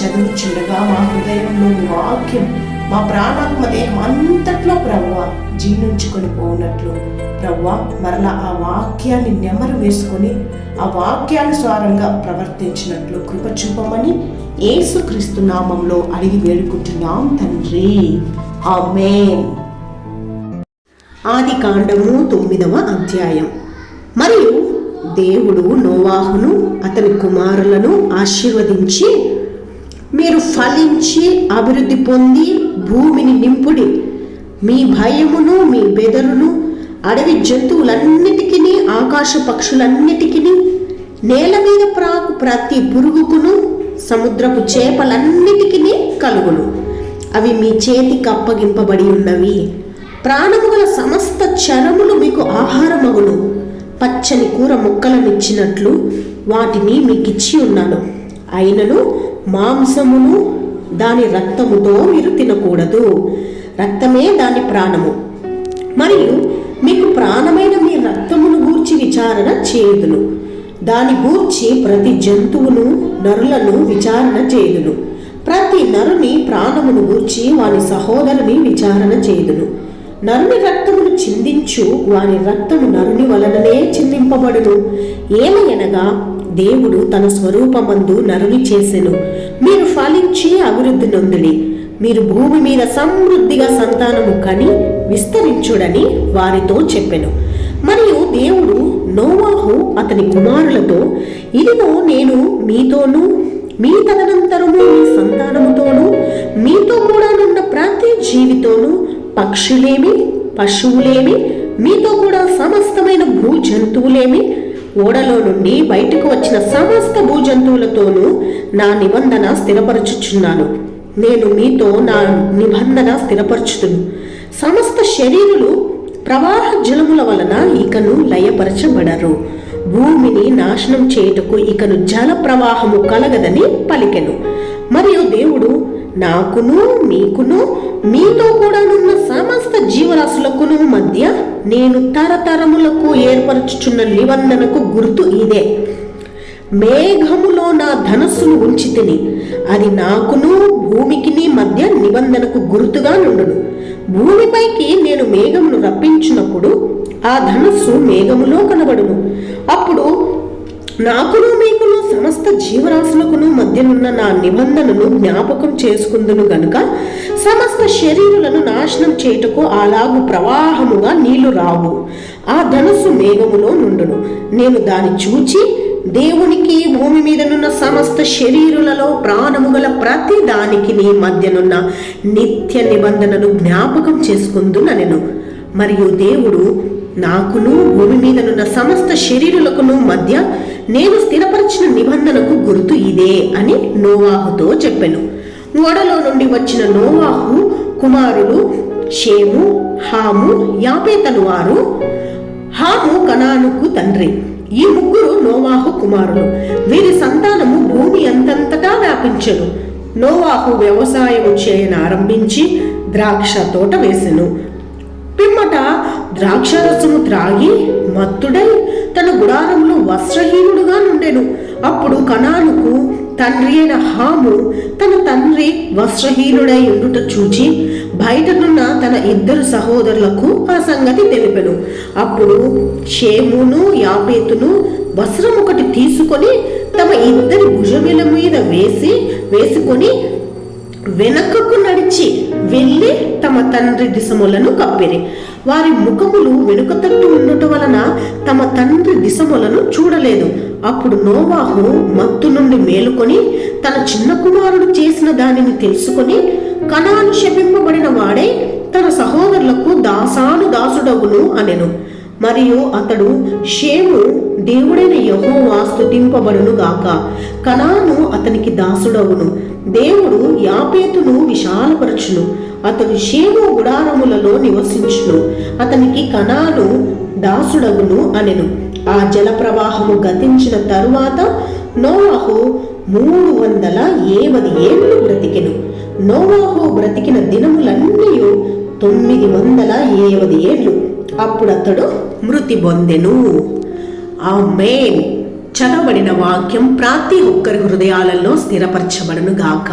చదువుచుండగా మా హృదయంలో వాక్యం మా ప్రాణాత్మ దేహం అంతట్లో ప్రవ్వ జీర్ణించుకొని పోనట్లు ప్రవ్వ మరలా ఆ వాక్యాన్ని నెమరు వేసుకొని ఆ వాక్యానుసారంగా ప్రవర్తించినట్లు కృప చూపమని యేసుక్రీస్తు నామంలో అడిగి వేడుకుంటున్నాం తండ్రి. ఆమేన్. ఆది కాండము తొమ్మిదవ అధ్యాయం. మరియు దేవుడు నోవాహును అతని కుమారులను ఆశీర్వదించి మీరు ఫలించి అభివృద్ధి పొంది భూమిని నింపుడి. మీ భయమును మీ బెదరును అడవి జంతువులన్నిటికీ ఆకాశ పక్షులన్నిటికీ నేల మీద ప్రాకు ప్రతి పురుగుకును సముద్రపు చేపలన్నిటికీ కలుగును. అవి మీ చేతికి అప్పగింపబడి ఉన్నవి. ప్రాణము గల సమస్త చరములు మీకు ఆహారమగును. పచ్చని కూర మొక్కలనిచ్చినట్లు వాటిని మీకిచ్చి ఉన్నాను అయినను మాంసమును దాని రక్తముతో మీరు తినకూడదు. రక్తమే దాని ప్రాణము. మరియు మీకు ప్రాణమైన మీ రక్తమును గూర్చి విచారణ చేయుదును. దాని గూర్చి ప్రతి జంతువును నరులను విచారణ చేయుదును. ప్రతి నరుని ప్రాణమును గూర్చి వాని సహోదరుని విచారణ చేయుదును. నరుని రక్తమును చిందించు వాని రక్తము నరుని వలననే చిందింపబడును. ఏమయనగా దేవుడు తన స్వరూపమందు నరుని చేసెను. మీరు ఫలించి అభివృద్ధి నొందుడి. మీరు భూమి మీద సమృద్ధిగా సంతానము కని విస్తరించుడని వారితో చెప్పెను. మరియు దేవుడు నోవాహు అతని కుమారులతో ఇదిగో నేను మీతోనూ మీ తదనంతరము మీ సంతానముతోనూ మీతో కూడా నున్న ప్రతి జీవితోనూ పక్షులేమి పశువులేమి మీతో కూడా సమస్తమైన భూ జంతువులేమి ఓడలో నుండి బయటకు వచ్చిన సమస్త భూజంతువులతోనూ నా నిబంధన స్థిరపరచుచున్నాను. నేను మీతో నా నిబంధన స్థిరపరచుతును సమస్త శరీరులు ప్రవాహ జలముల వలన ఇకను లయపరచబడరు. భూమిని నాశనం చేయుటకు ఇకను జల ప్రవాహము కలగదని పలికెను. మరియు దేవుడు నాకును మీకును మీతో కూడాను జీవరాశులకును మధ్య నేను తరతరములకు ఏర్పరచుచున్న నిబంధనకు గుర్తు ఇదే. మేఘములో నా ధనస్సును ఉంచి తిని అది నాకును భూమికిని మధ్య నిబంధనకు గుర్తుగా నుండును. భూమిపైకి నేను మేఘమును రప్పించినప్పుడు ఆ ధనస్సు మేఘములో కనబడును. అప్పుడు నాకును మీకును సమస్త జీవరాశులకును మధ్యనున్న నా నిబంధనను జ్ఞాపకం చేసుకుందును గనుక సమస్త శరీరులను నాశనం చేయుటకు అలాగు ప్రవాహముగా నీళ్ళు రావు. ఆ ధనుస్సు మేఘములో నుండును. నేను దాన్ని చూచి దేవునికి భూమి మీదనున్న సమస్త శరీరులలో ప్రాణము గల ప్రతి దానికి నీ మధ్యనున్న నిత్య నిబంధనను జ్ఞాపకం చేసుకుందునెను మరియు దేవుడు నాకును భూమి మీదనున్న సమస్త శరీరులకును మధ్య నేను స్థిరపరిచిన నిబంధనకు గుర్తు ఇదే అని నోవాహుతో చెప్పెను. ఓడలో నుండి వచ్చిన నోవాహు కుమారులు షేము హాము యాపేతను వారు హాము కనానుకు తండ్రి. ఈ ముగ్గురు నోవాహు కుమారులు. వీరి సంతానము భూమి అంతంతటా వ్యాపించను. నోవాహు వ్యవసాయం చేయన ఆరంభించి ద్రాక్ష తోట వేసెను. పిమ్మట ద్రాక్షరసము త్రాగి మత్తుడై తన గుడారంలో వస్త్రహీనుడుగా నుండెను. అప్పుడు కనానుకు తండ్రి అయిన హాము తన తండ్రి వస్త్రహీనుడై ఉండుట చూచి బయటనున్న తన ఇద్దరు సహోదరులకు ఆ సంగతి తెలిపెను. అప్పుడు షేమును యాపేతును వస్త్రం ఒకటి తీసుకొని తమ ఇద్దరి భుజముల మీద వేసి వేసుకొని వెనకకు నడిచి వెళ్ళి తమ తండ్రి దిశములను కప్పిరి. వారి ముఖములు వెనుక తట్టు ఉండటం వలన తమ తండ్రి దిశములను చూడలేదు. అప్పుడు నోవాహు మత్తు నుండి మేలుకొని తన చిన్న కుమారుడు చేసిన దానిని తెలుసుకొని కణాలు శపింపబడిన వాడే తన సహోదరులకు దాసాను దాసుడవును అనెను. మరియు అతడు షేము దేవుడైన యహోవా స్తుతింపబడును గాక. కనాను అతనికి దాసుడవును. దేవుడు యాపేతును విశాలపరచును. అతడు షేము గుడారములలో నివసించును. అతనికి కణాను దాసుడవును అనెను. ఆ జల ప్రవాహము గతించిన తరువాత నోవాహు మూడు వందల ఏవది ఏళ్ళు బ్రతికెను. నోవాహు బ్రతికిన దినములన్నీ తొమ్మిది వందల ఏవది ఏళ్ళు. అప్పుడు అతడు మృతి పొందెను. ఆ మెయిన్ చదవబడిన వాక్యం ప్రతి ఒక్కరి హృదయాలలో స్థిరపరచబడును గాక